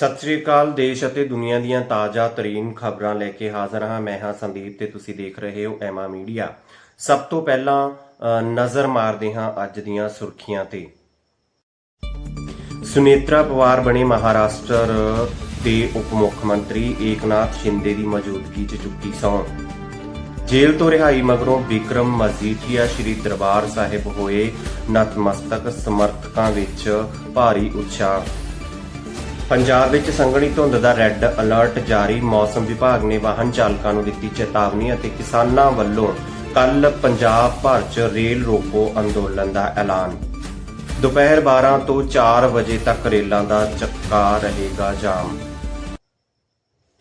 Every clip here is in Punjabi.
ਸਤਿ ਸ੍ਰੀ ਅਕਾਲ, ਦੇਸ਼ ਅਤੇ ਦੁਨੀਆ ਦੀਆਂ ਤਾਜ਼ਾ ਤਰੀਨ ਖਬਰਾਂ ਲੈ ਕੇ ਹਾਜ਼ਰ ਹਾਂ ਮੈਂ ਹਾਂ ਸੰਦੀਪ ਤੇ ਤੁਸੀਂ ਦੇਖ ਰਹੇ ਹੋ ਐਮਾ ਮੀਡੀਆ। ਸਭ ਤੋਂ ਪਹਿਲਾਂ ਨਜ਼ਰ ਮਾਰਦੇ ਹਾਂ ਅੱਜ ਦੀਆਂ ਸੁਰਖੀਆਂ ਤੇ। ਸੁਨੇਤਰਾ ਪਵਾਰ ਬਣੇ ਮਹਾਰਾਸ਼ਟਰ ਦੇ ਉਪ ਮੁੱਖ ਮੰਤਰੀ ਏਕਨਾਥ ਸ਼ਿੰਦੇ ਦੀ ਮੌਜੂਦਗੀ 'ਚ ਚੁੱਕੀ ਸਹੁੰ। ਜੇਲ੍ਹ ਤੋਂ ਰਿਹਾਈ ਮਗਰੋਂ ਵਿਕਰਮ ਮਜੀਠੀਆ ਸ੍ਰੀ ਦਰਬਾਰ ਸਾਹਿਬ ਹੋਏ ਨਤਮਸਤਕ ਸਮਰਥਕਾਂ ਵਿੱਚ ਭਾਰੀ ਉਤਸ਼ਾਹ। ਪੰਜਾਬ ਵਿੱਚ ਸੰਘਣੀ ਧੁੰਦ ਦਾ ਰੈੱਡ ਅਲਰਟ ਜਾਰੀ। ਮੌਸਮ ਵਿਭਾਗ ਨੇ ਵਾਹਨ ਚਾਲਕਾਂ ਨੂੰ ਦਿੱਤੀ ਚੇਤਾਵਨੀ ਅਤੇ ਕਿਸਾਨਾਂ ਵੱਲੋਂ ਕੱਲ ਪੰਜਾਬ ਭਰ 'ਚ ਰੇਲ ਰੋਕੋ ਅੰਦੋਲਨ ਦਾ ਐਲਾਨ। ਦੁਪਹਿਰ 12 ਤੋਂ 4 ਵਜੇ ਤੱਕ ਰੇਲਾਂ ਦਾ ਚੱਕਾ ਰਹੇਗਾ ਜਾਮ।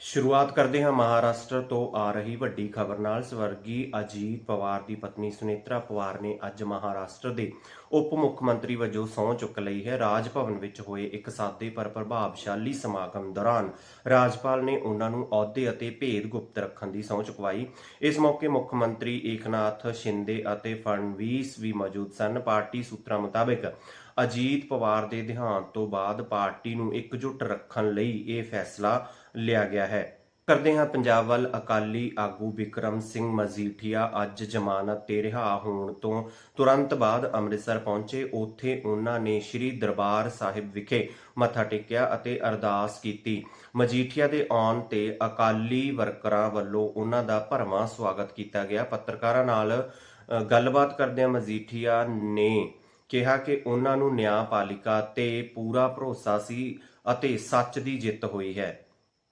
ਸ਼ੁਰੂਆਤ ਕਰਦੇ ਹਾਂ ਮਹਾਰਾਸ਼ਟਰ ਤੋਂ ਆ ਰਹੀ ਵੱਡੀ ਖਬਰ ਨਾਲ। ਸਵਰਗੀ ਅਜੀਤ ਪਵਾਰ ਦੀ ਪਤਨੀ ਸੁਨੇਤਰਾ ਪਵਾਰ ਨੇ ਅੱਜ ਮਹਾਰਾਸ਼ਟਰ ਦੇ ਉਪ ਮੁੱਖ ਮੰਤਰੀ ਵਜੋਂ ਸਹੁੰ ਚੁੱਕ ਲਈ ਹੈ। ਰਾਜ ਭਵਨ ਵਿੱਚ ਹੋਏ ਇੱਕ ਸਾਦੇ ਪਰ ਪ੍ਰਭਾਵਸ਼ਾਲੀ ਸਮਾਗਮ ਦੌਰਾਨ ਰਾਜਪਾਲ ਨੇ ਉਹਨਾਂ ਨੂੰ ਅਹੁਦੇ ਅਤੇ ਭੇਦ ਗੁਪਤ ਰੱਖਣ ਦੀ ਸਹੁੰ ਚੁਕਵਾਈ। ਇਸ ਮੌਕੇ ਮੁੱਖ ਮੰਤਰੀ ਏਕਨਾਥ ਸ਼ਿੰਦੇ ਅਤੇ ਫੜਨਵੀਸ ਵੀ ਮੌਜੂਦ ਸਨ। ਪਾਰਟੀ ਸੂਤਰਾਂ ਮੁਤਾਬਕ ਅਜੀਤ ਪਵਾਰ ਦੇ ਦੇਹਾਂਤ ਤੋਂ ਬਾਅਦ ਪਾਰਟੀ ਨੂੰ ਇਕਜੁੱਟ ਰੱਖਣ ਲਈ ਇਹ ਫੈਸਲਾ ਲਿਆ ਗਿਆ ਹੈ। ਕਰਦੇ ਹਾਂ ਪੰਜਾਬ ਵੱਲ ਅਕਾਲੀ ਆਗੂ ਵਿਕਰਮ ਸਿੰਘ ਮਜੀਠੀਆ ਅੱਜ ਜ਼ਮਾਨਤ ਤੇ ਰਿਹਾ ਹੋਣ ਤੋਂ ਤੁਰੰਤ ਬਾਅਦ ਅੰਮ੍ਰਿਤਸਰ ਪਹੁੰਚੇ। ਉੱਥੇ ਉਹਨਾਂ ਨੇ ਸ੍ਰੀ ਦਰਬਾਰ ਸਾਹਿਬ ਵਿਖੇ ਮੱਥਾ ਟੇਕਿਆ ਅਤੇ ਅਰਦਾਸ ਕੀਤੀ। ਮਜੀਠੀਆ ਦੇ ਆਉਣ ਤੇ ਅਕਾਲੀ ਵਰਕਰਾਂ ਵੱਲੋਂ ਉਹਨਾਂ ਦਾ ਭਰਵਾਂ ਸਵਾਗਤ ਕੀਤਾ ਗਿਆ। ਪੱਤਰਕਾਰਾਂ ਨਾਲ ਗੱਲਬਾਤ ਕਰਦਿਆਂ ਮਜੀਠੀਆ ਨੇ ਕਿਹਾ ਕਿ ਉਹਨਾਂ ਨੂੰ ਨਿਆਂ ਪਾਲਿਕਾ ਤੇ ਪੂਰਾ ਭਰੋਸਾ ਸੀ ਅਤੇ ਸੱਚ ਦੀ ਜਿੱਤ ਹੋਈ ਹੈ।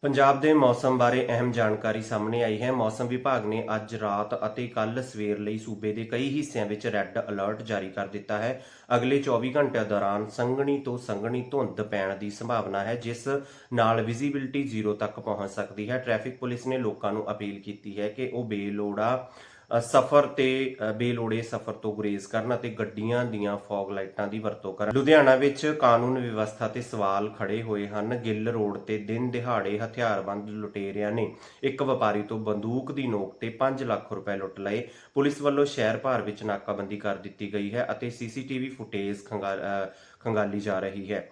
ਪੰਜਾਬ ਦੇ ਮੌਸਮ ਬਾਰੇ ਅਹਿਮ ਜਾਣਕਾਰੀ ਸਾਹਮਣੇ ਆਈ ਹੈ। ਮੌਸਮ ਵਿਭਾਗ ਨੇ ਅੱਜ ਰਾਤ ਅਤੇ ਕੱਲ ਸਵੇਰ ਲਈ ਸੂਬੇ ਦੇ ਕਈ ਹਿੱਸਿਆਂ ਵਿੱਚ ਰੈੱਡ ਅਲਰਟ ਜਾਰੀ ਕਰ ਦਿੱਤਾ ਹੈ। ਅਗਲੇ 24 ਘੰਟਿਆਂ ਦੌਰਾਨ ਸੰਘਣੀ ਤੋਂ ਸੰਘਣੀ ਧੁੰਦ ਪੈਣ ਦੀ ਸੰਭਾਵਨਾ ਹੈ, ਜਿਸ ਨਾਲ ਵਿਜ਼ਿਬਿਲਟੀ ਜ਼ੀਰੋ ਤੱਕ ਪਹੁੰਚ ਸਕਦੀ ਹੈ। ਟ੍ਰੈਫਿਕ ਪੁਲਿਸ ਨੇ ਲੋਕਾਂ ਨੂੰ ਅਪੀਲ ਕੀਤੀ ਹੈ ਕਿ ਉਹ ਬੇਲੋੜਾ ਸਫ਼ਰ ਤੇ ਬੇਲੋੜੇ ਸਫ਼ਰ ਤੋਂ ਗੁਰੇਜ਼ ਕਰਨ ਅਤੇ ਗੱਡੀਆਂ ਦੀਆਂ ਫੌਗ ਲਾਈਟਾਂ ਦੀ ਵਰਤੋਂ ਕਰਨ। ਲੁਧਿਆਣਾ ਵਿੱਚ ਕਾਨੂੰਨ ਵਿਵਸਥਾ ਤੇ ਸਵਾਲ ਖੜੇ ਹੋਏ ਹਨ। ਗਿੱਲ ਰੋਡ ਤੇ ਦਿਨ ਦਿਹਾੜੇ ਹਥਿਆਰਬੰਦ ਲੁਟੇਰਿਆਂ ਨੇ ਇੱਕ ਵਪਾਰੀ ਤੋਂ ਬੰਦੂਕ ਦੀ ਨੋਕ ਤੇ 5 ਲੱਖ ਰੁਪਏ ਲੁੱਟ ਲਏ। ਪੁਲਿਸ ਵੱਲੋਂ ਸ਼ਹਿਰ ਭਰ ਵਿੱਚ ਨਾਕਾਬੰਦੀ ਕਰ ਦਿੱਤੀ ਗਈ ਹੈ ਅਤੇ ਸੀਸੀਟੀਵੀ ਫੁਟੇਜ ਖੰਗਾ- ਅ, ਖੰਗਾਲੀ ਜਾ ਰਹੀ ਹੈ।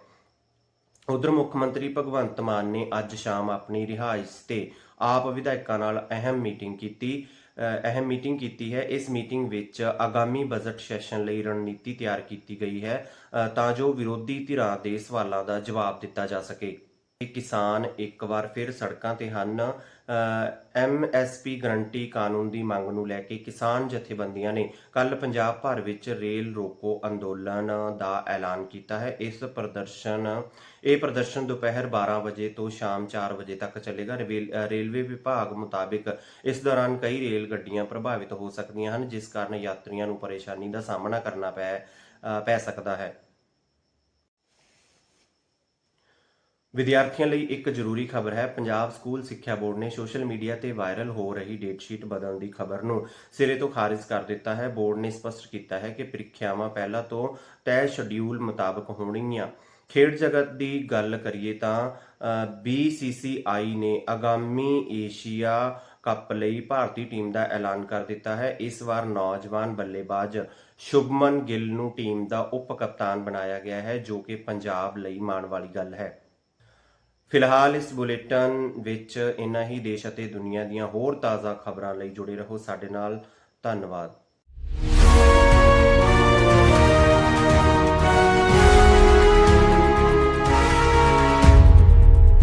ਉਧਰ ਮੁੱਖ ਮੰਤਰੀ ਭਗਵੰਤ ਮਾਨ ਨੇ ਅੱਜ ਸ਼ਾਮ ਆਪਣੀ ਰਿਹਾਇਸ਼ ਤੇ ਆਪ ਵਿਧਾਇਕਾਂ ਨਾਲ ਅਹਿਮ ਮੀਟਿੰਗ ਕੀਤੀ। ਅਹਿਮ ਮੀਟਿੰਗ ਕੀਤੀ ਹੈ। ਇਸ ਮੀਟਿੰਗ ਵਿੱਚ ਆਗਾਮੀ ਬਜਟ ਸੈਸ਼ਨ ਲਈ ਰਣਨੀਤੀ ਤਿਆਰ ਕੀਤੀ ਗਈ ਹੈ। ਤਾਂ ਜੋ ਵਿਰੋਧੀ ਧਿਰਾਂ ਦੇ ਸਵਾਲਾਂ ਦਾ ਜਵਾਬ ਦਿੱਤਾ ਜਾ ਸਕੇ। ਕਿਸਾਨ ਇੱਕ ਵਾਰ ਫਿਰ ਸੜਕਾਂ ਤੇ ਹਨ ਐਮਐਸਪੀ ਗਰੰਟੀ ਕਾਨੂੰਨ ਦੀ ਮੰਗ ਨੂੰ ਲੈ ਕੇ ਕਿਸਾਨ ਜਥੇਬੰਦੀਆਂ ਨੇ ਕੱਲ ਪੰਜਾਬ ਭਰ ਵਿੱਚ ਰੇਲ ਰੋਕੋ ਅੰਦੋਲਨ ਦਾ ਐਲਾਨ ਕੀਤਾ ਹੈ। ਇਸ ਪ੍ਰਦਰਸ਼ਨ, ਇਹ ਪ੍ਰਦਰਸ਼ਨ ਦੁਪਹਿਰ 12 ਵਜੇ ਤੋਂ ਸ਼ਾਮ 4 ਵਜੇ ਤੱਕ ਚੱਲੇਗਾ। ਰੇਲਵੇ ਵਿਭਾਗ ਮੁਤਾਬਿਕ ਇਸ ਦੌਰਾਨ ਕਈ ਰੇਲ ਗੱਡੀਆਂ ਪ੍ਰਭਾਵਿਤ ਹੋ ਸਕਦੀਆਂ ਹਨ, ਜਿਸ ਕਾਰਨ ਯਾਤਰੀਆਂ ਨੂੰ ਪਰੇਸ਼ਾਨੀ ਦਾ ਸਾਹਮਣਾ ਕਰਨਾ ਪੈ ਪੈ ਸਕਦਾ ਹੈ। ਵਿਦਿਆਰਥੀਆਂ ਲਈ ਇੱਕ ਜ਼ਰੂਰੀ ਖਬਰ ਹੈ। ਪੰਜਾਬ ਸਕੂਲ ਸਿੱਖਿਆ ਬੋਰਡ ਨੇ ਸੋਸ਼ਲ ਮੀਡੀਆ ਤੇ ਵਾਇਰਲ ਹੋ ਰਹੀ ਡੇਟ ਸ਼ੀਟ ਬਦਲਣ ਦੀ ਖਬਰ ਨੂੰ ਸਿਰੇ ਤੋਂ ਖਾਰਜ ਕਰ ਦਿੱਤਾ ਹੈ। ਬੋਰਡ ਨੇ ਸਪਸ਼ਟ ਕੀਤਾ ਹੈ ਕਿ ਪ੍ਰੀਖਿਆਵਾਂ ਪਹਿਲਾਂ ਤੋਂ ਤੈਅ ਸ਼ਡਿਊਲ ਮੁਤਾਬਕ ਹੋਣਗੀਆਂ। ਖੇਡ ਜਗਤ ਦੀ ਗੱਲ ਕਰੀਏ ਤਾਂ BCCI ਨੇ ਆਗਾਮੀ ਏਸ਼ੀਆ ਕੱਪ ਲਈ ਭਾਰਤੀ ਟੀਮ ਦਾ ਐਲਾਨ ਕਰ ਦਿੱਤਾ ਹੈ। ਇਸ ਵਾਰ ਨੌਜਵਾਨ ਬੱਲੇਬਾਜ਼ ਸ਼ੁਭਮਨ ਗਿੱਲ ਨੂੰ ਟੀਮ ਦਾ ਉਪ ਕਪਤਾਨ ਬਣਾਇਆ ਗਿਆ ਹੈ, ਜੋ ਕਿ ਪੰਜਾਬ ਲਈ ਮਾਣ ਵਾਲੀ ਗੱਲ ਹੈ। ਫਿਲਹਾਲ ਇਸ ਬੁਲੇਟਿਨ ਵਿੱਚ ਇੰਨਾ ਹੀ। ਦੇਸ਼ ਅਤੇ ਦੁਨੀਆ ਦੀਆਂ ਹੋਰ ਤਾਜ਼ਾ ਖਬਰਾਂ ਲਈ ਜੁੜੇ ਰਹੋ ਸਾਡੇ ਨਾਲ। ਧੰਨਵਾਦ।